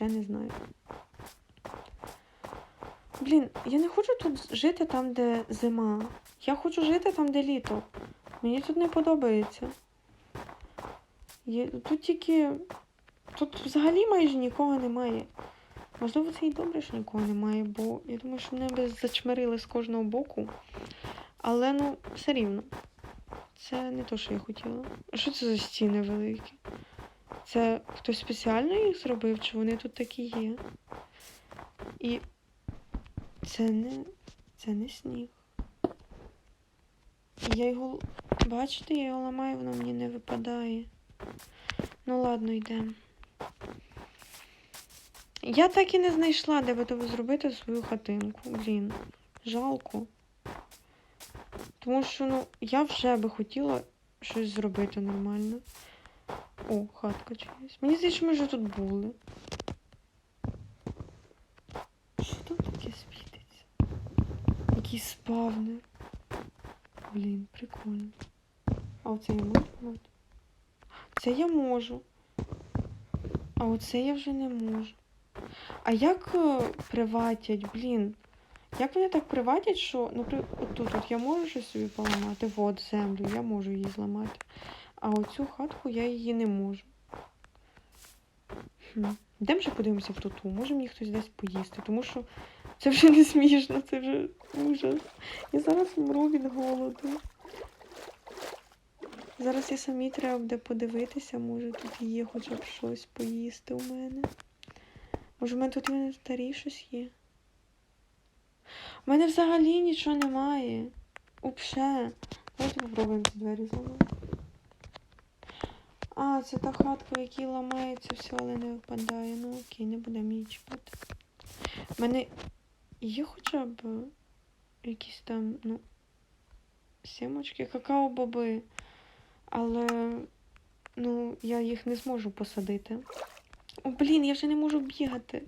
взагалі не знаю. Блін, я не хочу тут жити там, де зима. Я хочу жити там, де літо. Мені тут не подобається. Є, тут тільки. Тут взагалі майже нікого немає. Можливо, це і добре, що нікого немає, бо я думаю, що мене би зачмирили з кожного боку. Але ну, все рівно. Це не те, що я хотіла. А що це за стіни великі? Це хтось спеціально їх зробив, чи вони тут такі є? І це не. Це не сніг. Я його. Бачите, я його ламаю, воно мені не випадає. Ну ладно, йдемо. Я так і не знайшла, де би тобі зробити свою хатинку. Блін, жалко. Тому що, ну, я вже би хотіла щось зробити нормально. О, хатка чиясь. Мені здається, ми вже тут були. Що там таке світиться? Якийсь спавнер. Блін, прикольно. А оце я можу? Це я можу. А оце я вже не можу. А як е, приватять, блін? Як вони так приватять, що, наприклад, отут от я можу щось собі поламати, вот землю, я можу її зламати. А оцю хатку я її не можу. Хм. Йдемо ще подивимося в туту. Може мені хтось дасть поїсти, тому що це вже не смішно, це вже ужас. Я зараз вмру від голоду. Зараз я самі треба буде подивитися, може тут є хоча б щось поїсти у мене. Може, в мене тут в щось є. У мене взагалі нічого немає. Упше. Давайте попробуємо ці двері зламати. А, це та хатка, в якій ламається все, але не випадає. Ну окей, не будемо її чіпати. У мене є хоча б якісь там, ну, сімочки, какао-боби. Але, ну, я їх не зможу посадити. О, блін, я вже не можу бігати.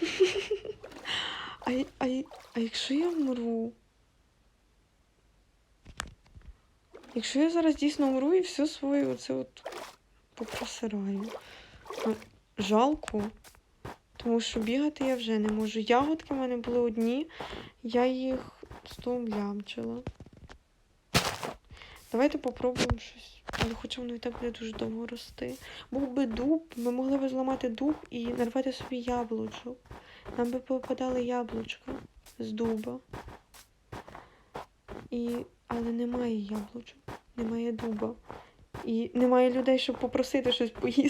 А, а, а якщо я вмру? Якщо я зараз дійсно вмру і все своє оце от попросираю. Жалко. Тому що бігати я вже не можу. Ягодки в мене були одні, я їх стовом лямчила. Давайте попробуємо щось. Але хоча воно і так буде дуже довго рости. Був би дуб, ми могли б зламати дуб і нарвати собі яблучок. Нам би попадали яблучка з дуба. І... Але немає яблучок, немає дуба. І немає людей, щоб попросити щось поїсти.